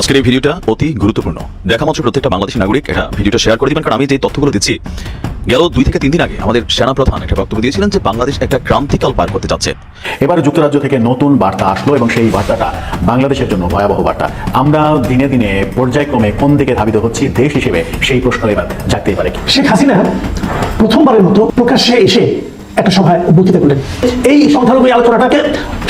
আজকের এই ভিডিওটা অতি গুরুত্বপূর্ণ। দেখা মাত্র প্রত্যেকটা বাংলাদেশী নাগরিক এটা ভিডিওটা শেয়ার করে দিবেন, কারণ আমি যে তথ্যগুলো দিচ্ছি, গেল দুই থেকে তিন দিন আগে আমাদের সেনা প্রধান একটা বক্তব্য দিয়েছিলেন যে বাংলাদেশ একটা ক্রান্তিকাল পার করতে যাচ্ছে। এবারে যুক্তরাজ্য থেকে নতুন বার্তা আসলো এবং সেই বার্তাটা বাংলাদেশের জন্য ভয়াবহ বার্তা। আমরা দিনে দিনে পর্যায়ক্রমে কোন দিকে ধাবিত হচ্ছি দেশ হিসেবে সেই প্রশ্ন এবার জাগতেই পারে। শেখ হাসিনা প্রথমবারের মতো প্রকাশ্যে এসে একটা সভায় বক্তৃতা করলেন। এই সংখ্যালঘু এই আলোচনাটাকে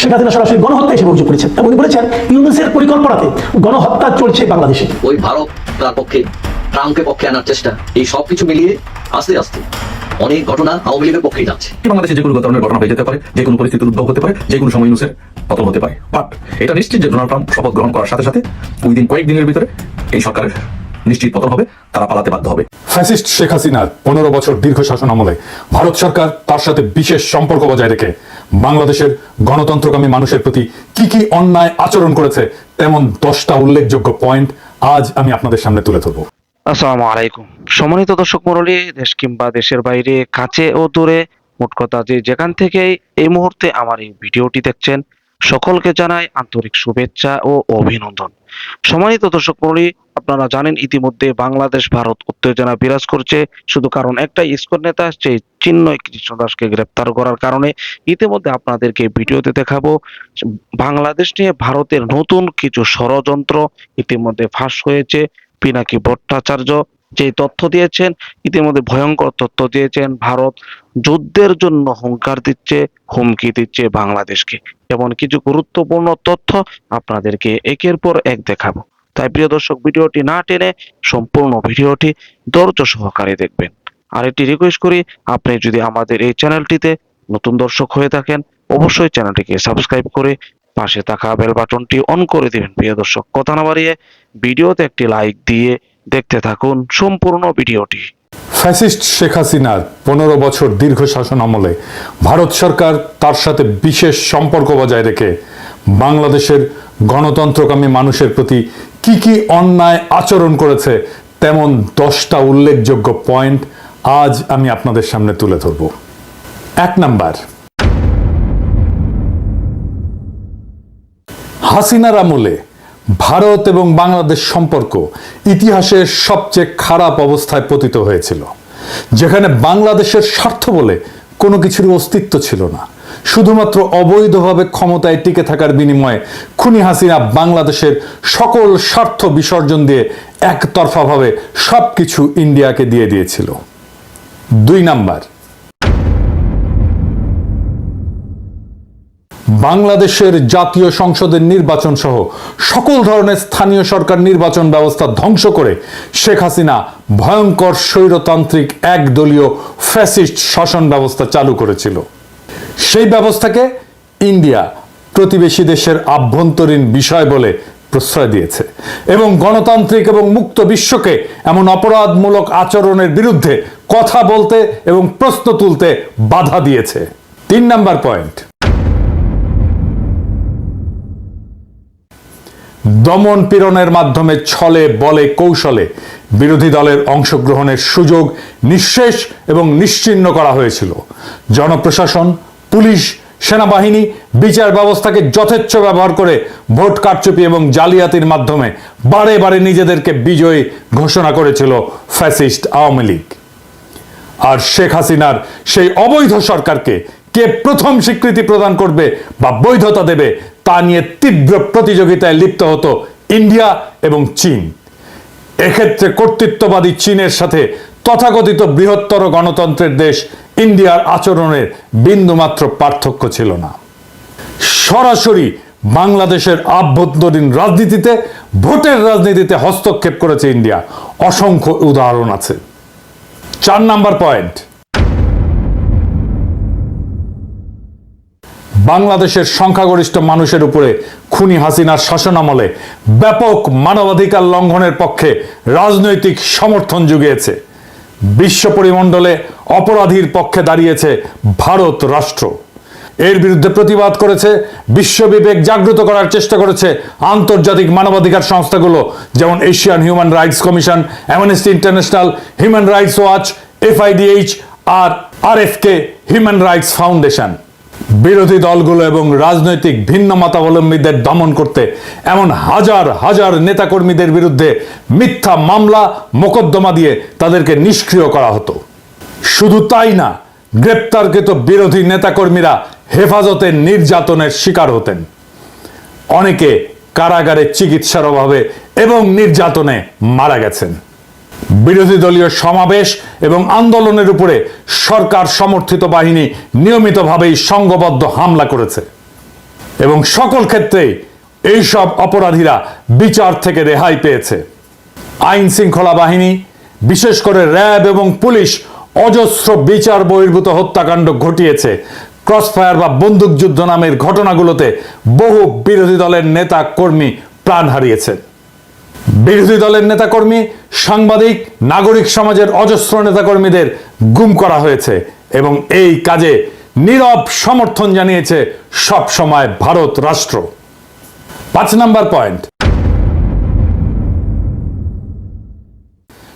শেখ হাসিনা সরাসরি গণহত্যা হিসেবে অভিযোগ করেছেন। এবং উনি বলেছেন ইউনুসের পরিকল্পনাতে গণহত্যা চলছে বাংলাদেশে। ওই ভারত তার পক্ষে ট্রাম্পকে পক্ষে আনার চেষ্টা এই সব কিছু মিলিয়ে আস্তে আস্তে অনেক ঘটনা আওয়ামী লীগের পক্ষেই যাচ্ছে। বাংলাদেশে যে কোনো ধরনের ঘটনা হয়ে যেতে পারে যে কোনো পরিস্থিতির উদ্ভব হতে পারে যে কোনো সময় ইউনুসের পতন হতে পারে। বাট এটা নিশ্চিত যে ডোনাল্ড ট্রাম্প শপথ গ্রহণ করার সাথে সাথে ওই দিন কয়েকদিনের ভিতরে এই সরকারের নিশ্চিত পতন হবে তারা পালাতে বাধ্য হবে। ফ্যাসিস্ট শেখ হাসিনার পনেরো বছর দীর্ঘ শাসন আমলে ভারত সরকার তার সাথে বিশেষ সম্পর্ক বজায় রেখে বাংলাদেশের গণতন্ত্রকামী মানুষের প্রতি কি কি অন্যায় আচরণ করেছে তেমন দশটা উল্লেখযোগ্য পয়েন্ট আজ আমি আপনাদের সামনে তুলে ধরবো। আসসালামু আলাইকুম। সম্মানিত দর্শক মণ্ডলী দেশ কিংবা দেশের বাইরে কাছে ও দূরে মোট কথা যে যেখান থেকেই এই মুহূর্তে আমার এই ভিডিওটি দেখছেন সকলকে জানাই আন্তরিক শুভেচ্ছা ও অভিনন্দন। সম্মানিত দর্শক মণ্ডলী আপনারা জানেন, ইতিমধ্যে বাংলাদেশ, ভারত উত্তেজনা বিরাজ করছে। শুধু কারণ একটা ইস্কন নেতা আসছে চিন্ময় কৃষ্ণ দাসকে গ্রেপ্তার করার কারণে। ইতিমধ্যে আপনাদেরকে ভিডিওতে দেখাবো, বাংলাদেশ নিয়ে ভারতের নতুন কিছু ষড়যন্ত্র ইতিমধ্যে ফাঁস হয়েছে। পিনাকি ভট্টাচার্য যে তথ্য দিয়েছেন, ইতিমধ্যে ভয়ঙ্কর তথ্য দিয়েছেন, ভারত যুদ্ধের জন্য হুঙ্কার দিচ্ছে, হুমকি দিচ্ছে বাংলাদেশকে। এমন কিছু গুরুত্বপূর্ণ তথ্য আপনাদেরকে একের পর এক দেখাবো। তাই প্রিয় দর্শক, ভিডিওটি না টেনে সম্পূর্ণ ভিডিওটি ধৈর্য সহকারে দেখবেন। আর একটি রিকোয়েস্ট করি, আপনি যদি আমাদের এই চ্যানেলটিতে নতুন দর্শক হয়ে থাকেন, অবশ্যই চ্যানেলটিকে সাবস্ক্রাইব করে পাশে থাকা বেল বাটনটি অন করে দিবেন। প্রিয় দর্শক, কথা না বাড়িয়ে ভিডিওতে একটি লাইক দিয়ে দেখতে থাকুন সম্পূর্ণ ভিডিওটি। ফ্যাসিস্ট শেখ হাসিনার পনেরো বছর দীর্ঘ শাসন আমলে ভারত সরকার তার সাথে বিশেষ সম্পর্ক বজায় রেখে বাংলাদেশের গণতন্ত্রকামী মানুষের প্রতি কি কি অন্যায় আচরণ করেছে, তেমন দশটা উল্লেখযোগ্য পয়েন্ট আজ আমি আপনাদের সামনে তুলে ধরব। এক নাম্বার। হাসিনার আমলে ভারত এবং বাংলাদেশ সম্পর্ক ইতিহাসের সবচেয়ে খারাপ অবস্থায় পতিত হয়েছিল, যেখানে বাংলাদেশের স্বার্থ বলে কোনো কিছুর অস্তিত্ব ছিল না। শুধুমাত্র অবৈধভাবে ক্ষমতায় টিকে থাকার বিনিময়ে খুনি হাসিনা বাংলাদেশের সকল স্বার্থ বিসর্জন দিয়ে একতরফাভাবে সব কিছু ইন্ডিয়াকে দিয়ে দিয়েছিল। দুই নাম্বার। বাংলাদেশের জাতীয় সংসদের নির্বাচন সহ সকল ধরনের স্থানীয় সরকার নির্বাচন ব্যবস্থা ধ্বংস করে শেখ হাসিনা ভয়ঙ্কর স্বৈরতান্ত্রিক একদলীয় ফ্যাসিস্ট শাসন ব্যবস্থা চালু করেছিল। সেই ব্যবস্থাকে ইন্ডিয়া প্রতিবেশী দেশের আভ্যন্তরীণ বিষয় বলে প্রশ্রয় দিয়েছে এবং গণতান্ত্রিক এবং মুক্ত বিশ্বকে এমন অপরাধমূলক আচরণের বিরুদ্ধে কথা বলতে এবং প্রশ্ন তুলতে বাধা দিয়েছে। তিন নাম্বার পয়েন্ট। দমন পীড়নের মাধ্যমে ছলে, বলে, কৌশলে বিরোধী দলের অংশগ্রহণের সুযোগ নিঃশেষ এবং নিশ্চিহ্ন করা হয়েছিল। জনপ্রশাসন পুলিশ, সেনাবাহিনী, বিচার ব্যবস্থাকে যথেচ্ছ ব্যবহার করে ভোট কারচুপি এবং জালিয়াতির মাধ্যমে বারে বারে নিজেদেরকে বিজয়ী ঘোষণা করেছিল ফ্যাসিস্ট আওয়ামী লীগ। আর শেখ হাসিনার সেই অবৈধ সরকারকে কে প্রথম স্বীকৃতি প্রদান করবে বা বৈধতা দেবে তা নিয়ে তীব্র প্রতিযোগিতায় লিপ্ত হতো ইন্ডিয়া এবং চীন। এক্ষেত্রে কর্তৃত্ববাদী চীনের সাথে তথাকথিত বৃহত্তর গণতন্ত্রের দেশ ইন্ডিয়ার আচরণের বিন্দুমাত্র পার্থক্য ছিল না। সরাসরি বাংলাদেশের আভ্যন্তরীণ রাজনীতিতে, ভোটের রাজনীতিতে হস্তক্ষেপ করেছে ইন্ডিয়া। অসংখ্য উদাহরণ আছে। চার নাম্বার পয়েন্ট। বাংলাদেশের সংখ্যাগরিষ্ঠ মানুষের উপরে খুনি হাসিনার শাসনামলে ব্যাপক মানবাধিকার লঙ্ঘনের পক্ষে রাজনৈতিক সমর্থন জুগিয়েছে। বিশ্ব পরিমণ্ডলে অপরাধীর পক্ষে দাঁড়িয়েছে ভারত রাষ্ট্র। এর বিরুদ্ধে প্রতিবাদ করেছে বিশ্ববিবেক জাগ্রত করার চেষ্টা করেছে আন্তর্জাতিক মানবাধিকার সংস্থাগুলো, যেমন Asian human rights commission, amnesty international, human rights watch, FIDH আর R F K human rights foundation. বিরোধী দলগুলো এবং রাজনৈতিক ভিন্ন মতাবলম্বীদের দমন করতে এমন হাজার হাজার নেতাকর্মীদের বিরুদ্ধে মিথ্যা মামলা, মোকদ্দমা দিয়ে তাদেরকে নিষ্ক্রিয় করা হতো। শুধু তাই না, গ্রেপ্তারকৃত বিরোধী নেতাকর্মীরা হেফাজতে নির্যাতনের শিকার হতেন। অনেকে কারাগারে চিকিৎসার অভাবে এবং নির্যাতনে মারা গেছেন। বিরোধী দলীয় সমাবেশ এবং আন্দোলনের উপরে সরকার সমর্থিত বাহিনী নিয়মিতভাবেই সংঘবদ্ধ হামলা করেছে। এবং সকল ক্ষেত্রেই এইসব অপরাধীরা বিচার থেকে রেহাই পেয়েছে। আইন শৃঙ্খলা বাহিনী, বিশেষ করে র্যাব এবং পুলিশ, অজস্র বিচার বহির্ভূত হত্যাকাণ্ড ঘটিয়েছে। ক্রসফায়ার বা বন্দুকযুদ্ধ নামের ঘটনাগুলোতে বহু বিরোধী দলের নেতা কর্মী প্রাণ হারিয়েছেন বিরোধী দলের নেতাকর্মী, সাংবাদিক, নাগরিক সমাজের অজস্র নেতাকর্মীদের গুম করা হয়েছে এবং এই কাজে নীরব সমর্থন জানিয়েছে সব সময় ভারত রাষ্ট্র। পাঁচ নাম্বার পয়েন্ট।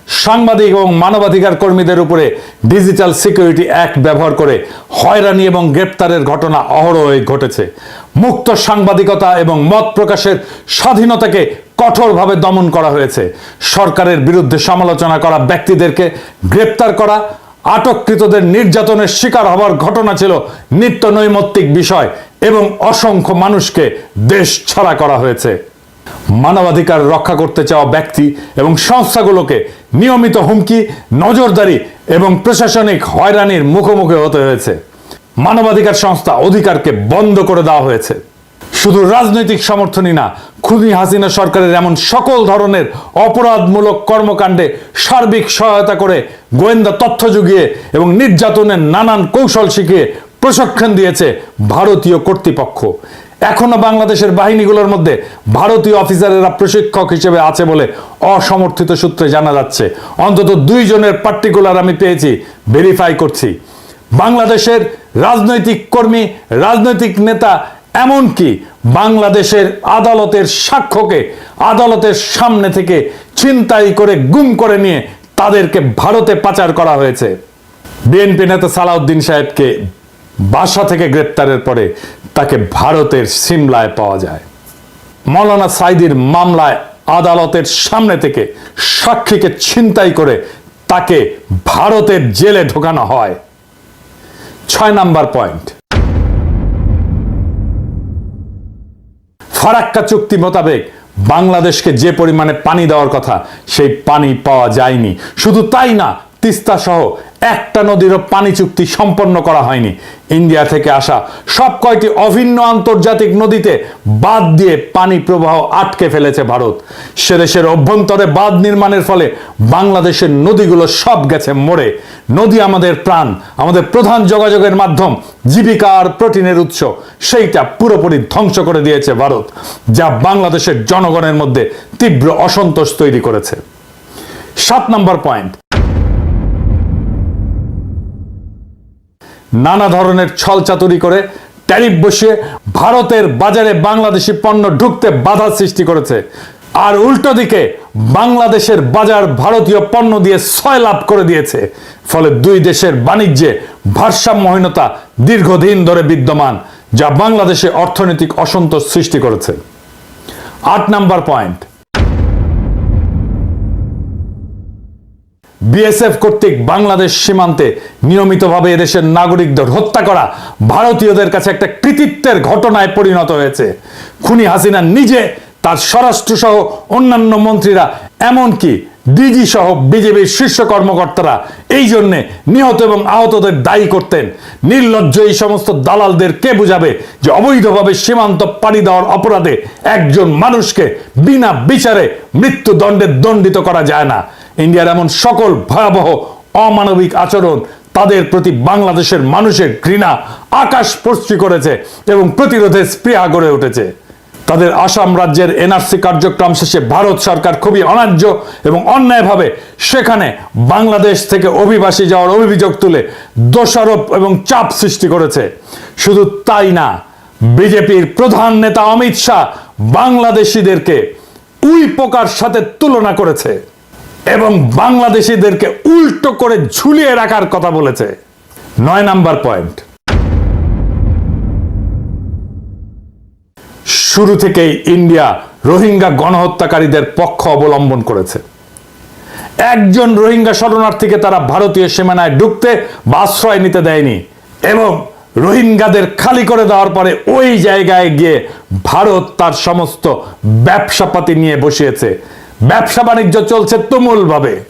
সাংবাদিক এবং মানবাধিকার কর্মীদের উপরে ডিজিটাল সিকিউরিটি অ্যাক্ট ব্যবহার করে হয়রানি এবং গ্রেপ্তারের ঘটনা অহরহই ঘটেছে। মুক্ত সাংবাদিকতা এবং মত প্রকাশের স্বাধীনতাকে কঠোরভাবে দমন করা হয়েছে। সরকারের বিরুদ্ধে সমালোচনা করা ব্যক্তিদেরকে গ্রেপ্তার করা, আটককৃতদের নির্যাতনের শিকার হওয়ার ঘটনা ছিল নিত্য নৈমিত্তিক বিষয় এবং অসংখ্য মানুষকে দেশ ছাড়া করা হয়েছে। মানবাধিকার রক্ষা করতে চাওয়া ব্যক্তি এবং সংস্থাগুলোকে নিয়মিত হুমকি, নজরদারি এবং প্রশাসনিক হয়রানির মুখোমুখি হতে হয়েছে। মানবাধিকার সংস্থা অধিকারকে বন্ধ করে দেওয়া হয়েছে। শুধু রাজনৈতিক সমর্থনই না খুনি হাসিনা সরকারের এমন সকল ধরনের অপরাধমূলক কর্মকাণ্ডে সার্বিক সহায়তা করে গোয়েন্দা তথ্য যুগিয়ে এবং নির্যাতনের নানান কৌশল শিখিয়ে প্রশিক্ষণ দিয়েছে ভারতীয় কর্তৃপক্ষ। এখনও বাংলাদেশের বাহিনীগুলোর মধ্যে ভারতীয় অফিসারেরা প্রশিক্ষক হিসেবে আছে বলে অসমর্থিত সূত্রে জানা যাচ্ছে। অন্তত দুইজনের পার্টিকুলার আমি পেয়েছি ভেরিফাই করছি। বাংলাদেশের রাজনৈতিক কর্মী, রাজনৈতিক নেতা এমনকি বাংলাদেশের আদালতের সাক্ষ্যকে আদালতের সামনে থেকে ছিনতাই করে গুম করে নিয়ে তাদেরকে ভারতে পাচার করা হয়েছে। বিএনপি নেতা সালাউদ্দিন সাহেবকে বাসা থেকে গ্রেপ্তারের পরে তাকে ভারতের সিমলায় পাওয়া যায়। মৌলানা সাইদির মামলায় আদালতের সামনে থেকে সাক্ষীকে ছিনতাই করে তাকে ভারতের জেলে ঢোকানো হয়। ছয় নাম্বার পয়েন্ট। ফারাক্কা চুক্তি মোতাবেক বাংলাদেশকে যে পরিমাণে পানি দেওয়ার কথা, সেই পানি পাওয়া যায়নি। শুধু তাই না তিস্তা সহ একটা নদীরও পানি চুক্তি সম্পন্ন করা হয়নি। ইন্ডিয়া থেকে আসা সব কয়টি অভিন্ন আন্তর্জাতিক নদীতে বাদ দিয়ে পানি প্রবাহ আটকে ফেলেছে ভারত। সে দেশের অভ্যন্তরে বাঁধ নির্মাণের ফলে বাংলাদেশের নদীগুলো সব গেছে মরে। নদী আমাদের প্রাণ, আমাদের প্রধান যোগাযোগের মাধ্যম জীবিকা আর প্রোটিনের উৎস। সেইটা পুরোপুরি ধ্বংস করে দিয়েছে ভারত, যা বাংলাদেশের জনগণের মধ্যে তীব্র অসন্তোষ তৈরি করেছে। সাত নম্বর পয়েন্ট নানা ধরনের ছলচাতুরি করে ট্যারিফ বসিয়ে ভারতের বাজারে বাংলাদেশি পণ্য ঢুকতে বাধা সৃষ্টি করেছে। আর উল্টো দিকে বাংলাদেশের বাজার ভারতীয় পণ্য দিয়ে ছয় লাভ করে দিয়েছে। ফলে দুই দেশের বাণিজ্যে ভারসাম্যহীনতা দীর্ঘদিন ধরে বিদ্যমান, যা বাংলাদেশে অর্থনৈতিক অসন্তোষ সৃষ্টি করেছে। আট নাম্বার পয়েন্ট। বিএসএফ কর্তৃক বাংলাদেশ সীমান্তে নিয়মিতভাবে এদেশের নাগরিকদের হত্যা করা ভারতীয়দের কাছে একটা কৃতিত্বের ঘটনায় পরিণত হয়েছে। খুনি হাসিনা নিজে, তার স্বরাষ্ট্র সহ অন্যান্য মন্ত্রীরা, এমনকি ডিজি সহ বিজেপির শীর্ষ কর্মকর্তারা এই জন্যে নিহত এবং আহতদের দায়ী করতেন। নির্লজ্জ এই সমস্ত দালালদের কে বুঝাবে যে অবৈধভাবে সীমান্ত পাড়ি দেওয়ার অপরাধে একজন মানুষকে বিনা বিচারে মৃত্যুদণ্ডে দণ্ডিত করা যায় না? ইন্ডিয়ার এমন সকল ভয়াবহ অমানবিক আচরণ তাদের প্রতি বাংলাদেশের মানুষের ঘৃণা আকাশ স্পর্শী করেছে এবং প্রতিরোধের স্পৃহা গড়ে উঠেছে। তাদের আসাম রাজ্যের এনআরসি কার্যক্রম শেষে ভারত সরকার খুবই অন্যায্য এবং অন্যায়ভাবে সেখানে বাংলাদেশ থেকে অভিবাসী যাওয়ার অভিযোগ তুলে দোষারোপ এবং চাপ সৃষ্টি করেছে। শুধু তাই না, বিজেপির প্রধান নেতা অমিত শাহ বাংলাদেশিদেরকে উই পোকার সাথে তুলনা করেছে। এবং বাংলাদেশিদেরকে উল্টো করে ঝুলিয়ে রাখার কথা বলেছে। নয় নাম্বার পয়েন্ট। শুরু থেকেই ইন্ডিয়া রোহিঙ্গা গণহত্যাকারীদের পক্ষ অবলম্বন করেছে। একজন রোহিঙ্গা শরণার্থীকে তারা ভারতীয় সীমানায় ঢুকতে বা আশ্রয় নিতে দেয়নি এবং রোহিঙ্গাদের খালি করে দেওয়ার পরে ওই জায়গায় গিয়ে ভারত তার সমস্ত ব্যবসাপাতি নিয়ে বসিয়েছে। ব্যবসা বাণিজ্য চলছে তুমুলভাবে।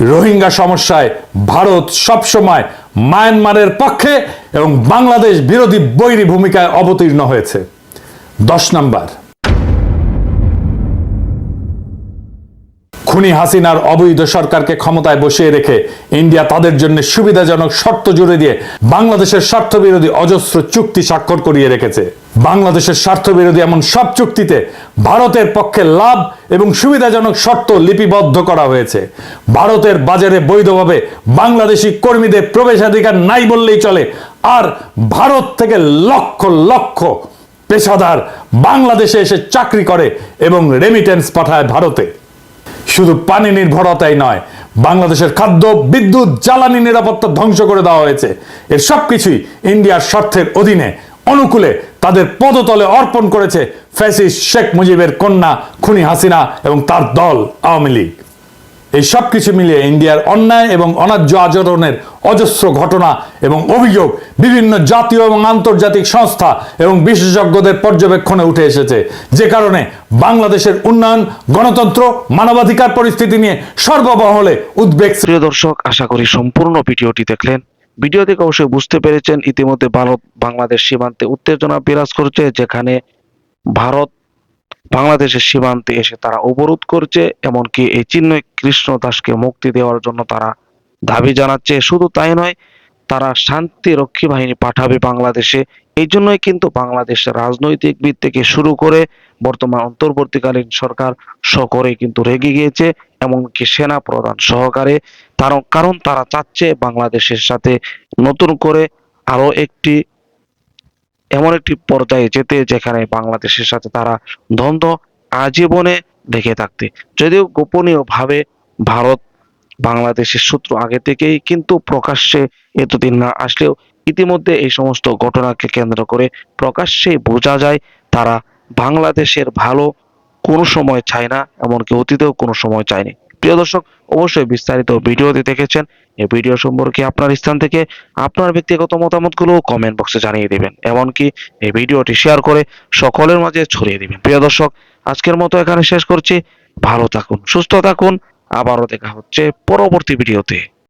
রোহিঙ্গা সমস্যায় ভারত সবসময় মায়ানমারের পক্ষে এবং বাংলাদেশ বিরোধী বৈরী ভূমিকায় অবতীর্ণ হয়েছে। দশ নাম্বার। খুনি হাসিনার অবৈধ সরকারকে ক্ষমতায় বসিয়ে রেখে ইন্ডিয়া তাদের জন্য সুবিধাজনক শর্ত জুড়ে দিয়ে বাংলাদেশের স্বার্থবিরোধী অজস্র চুক্তি স্বাক্ষর করিয়ে রেখেছে। বাংলাদেশের স্বার্থবিরোধী এমন সব চুক্তিতে ভারতের পক্ষে লাভ এবং সুবিধাজনক শর্ত লিপিবদ্ধ করা হয়েছে। ভারতের বাজারে বৈধভাবে বাংলাদেশি কর্মীদের প্রবেশাধিকার নাই বললেই চলে। আর ভারত থেকে লক্ষ লক্ষ পেশাদার বাংলাদেশে এসে চাকরি করে এবং রেমিটেন্স পাঠায় ভারতে। শুধু পানি নির্ভরতাই নয়, বাংলাদেশের খাদ্য, বিদ্যুৎ, জ্বালানি নিরাপত্তা ধ্বংস করে দেওয়া হয়েছে। এর সবকিছুই ইন্ডিয়ার স্বার্থের অধীনে, অনুকূলে তাদের পদতলে অর্পণ করেছে ফ্যাসিস শেখ মুজিবের কন্যা খুনি হাসিনা এবং তার দল আওয়ামী লীগ। এই সব কিছু মিলিয়ে ইন্ডিয়ার অন্যায় এবং অন্যায্য আচরণের অজস্র ঘটনা এবং অভিযোগ বিভিন্ন জাতীয় এবং আন্তর্জাতিক সংস্থা এবং বিশেষজ্ঞদের পর্যবেক্ষণে উঠে এসেছে। যে কারণে বাংলাদেশের উন্নয়ন, গণতন্ত্র, মানবাধিকার পরিস্থিতি নিয়ে সর্বমহলে উদ্বেগ প্রিয় দর্শক, আশা করি সম্পূর্ণ ভিডিওটি দেখলেন। ভিডিও থেকে অবশ্যই বুঝতে পেরেছেন, ইতিমধ্যে ভারত বাংলাদেশ সীমান্তে উত্তেজনা বিরাজ করছে, যেখানে ভারত বাংলাদেশের সীমান্তে এসে তারা অবরোধ করছে, এমনকি এই চিন্ময় কৃষ্ণ দাসকে মুক্তি দেওয়ার জন্য তারা দাবি জানাচ্ছে। শুধু তাই নয়, তারা শান্তি রক্ষী বাহিনী পাঠাবে বাংলাদেশে। এই জন্যই কিন্তু বাংলাদেশের রাজনৈতিক দিক থেকে শুরু করে বর্তমান অন্তর্বর্তীকালীন সরকার সকলে কিন্তু রেগে গিয়েছে, এমনকি সেনা প্রধান সহকারে। তার কারণ তারা চাচ্ছে বাংলাদেশের সাথে নতুন করে আরও একটি এমন একটি পর্যায়ে যেতে যেখানে বাংলাদেশের সাথে তারা দ্বন্দ্ব আজীবনে দেখে থাকতে। যদিও গোপনীয়ভাবে ভারত বাংলাদেশের সূত্র আগে থেকেই কিন্তু প্রকাশ্যে এতদিন না আসলেও ইতিমধ্যে এই সমস্ত ঘটনাকে কেন্দ্র করে প্রকাশ্যে বোঝা যায় তারা বাংলাদেশের ভালো কোনো সময় চায় না, এমনকি অতীতেও কোনো সময় চায়নি। প্রিয় দর্শক, অবশ্যই বিস্তারিত ভিডিওতে দেখেছেন। এই ভিডিও সম্পর্কে আপনার স্থান থেকে আপনার ব্যক্তিগত মতামতগুলো কমেন্ট বক্সে জানিয়ে দেবেন। এমনকি এই ভিডিওটি শেয়ার করে সকলের মাঝে ছড়িয়ে দিবেন। প্রিয় দর্শক, আজকের মতো এখানে শেষ করছি। ভালো থাকুন, সুস্থ থাকুন। আবারও দেখা হচ্ছে পরবর্তী ভিডিওতে।